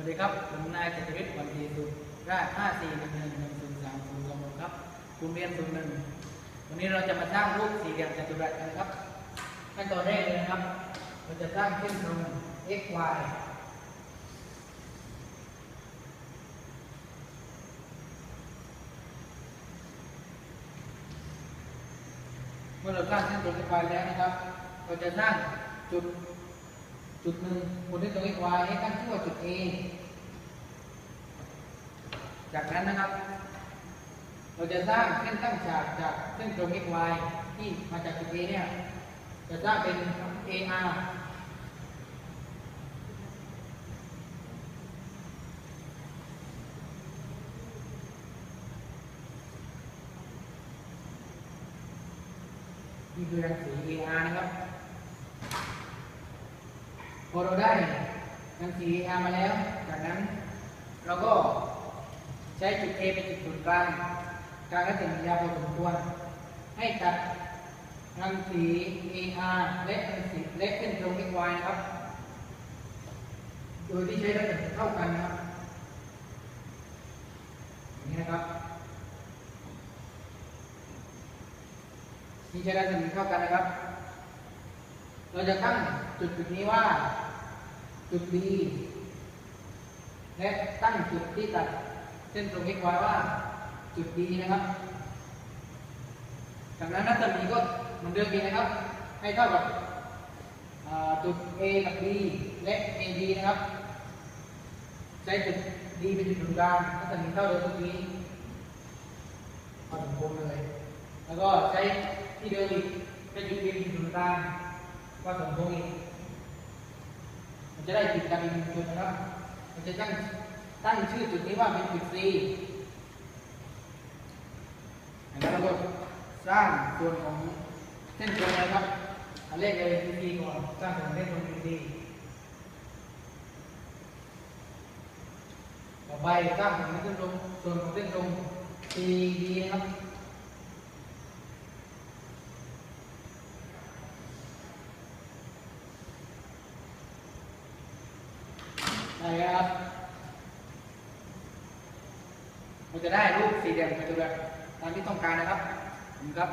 วัสดีครับ ผมนายเจตวิทย์วันดีสุดราช5 4 1 1 1 0 3 0 2ครับกลุ่มเรียน01วันนี้เราจะมาสร้างรูปสี่เหลี่ยมจัตุรัสกันครับ ขั้นตอนแรกเลยนะครับ เราจะสร้างเส้นตรง x y เมื่อเราสร้างเส้นตรง x y แล้วนะครับ เราจะสร้างจุด จุดหนึ่งบนที่ตรง x y ให้ตั้งชื่อว่าจุด A จากนั้นนะครับ เราจะสร้างเส้นตั้งฉากจากเส้นตรง x y ที่มาจากจุด A เนี่ย จะสร้างเป็น AR นี่คือรังสี AR นะครับ อเราได้รังสี AR มาแล้ว จากนั้น เราก็ใช้จุด A เป็นจุดศูนย์กลางกลางและถึงยาวพอสมควรให้ตัดรังสี AR และรังสีและเส้นตรง XY นะครับ โดยที่ใช้ระดับเท่ากันนะครับอย่างนี้นะครับนี่ใช้ระดับเท่ากันนะครับ เราจะตั้งจุดจุดนี้ว่า จุด B และตั้งจุดที่ตัดเส้นตรง x y ว่าจุด B นะครับ จากนั้นรัศมีก็เหมือนเดิมดีนะครับ ให้เท่ากับจุด A กับ B และ AB นะครับ ใช้จุด D เป็นจุดศูนย์กลางรัศมีเท่าเดิมเมื่อกี้พอสมควรเลย แล้วก็ใช้ที่เดิมอีกเป็นจุด B เป็นจุดศูนย์กลางก็สมควรอีก จะได้จุดกันจนะครับมันจะตั้งตั้งชื่อจุดนี้ว่าเป็นจุด C แล้วเราก็สร้างส่วนของเส้นตรงนะครับอันแรกเลย PC ก่อนสร้างส่วนเส้นตรง PC ต่อไปสร้างส่วนของเส้นตรงส่วนของเส้นตรง CD นะครับ ได้ครับเราจะได้รูปสี่เหลี่ยมจัตุรัสตามที่ต้องการนะครับขอบคุณครับ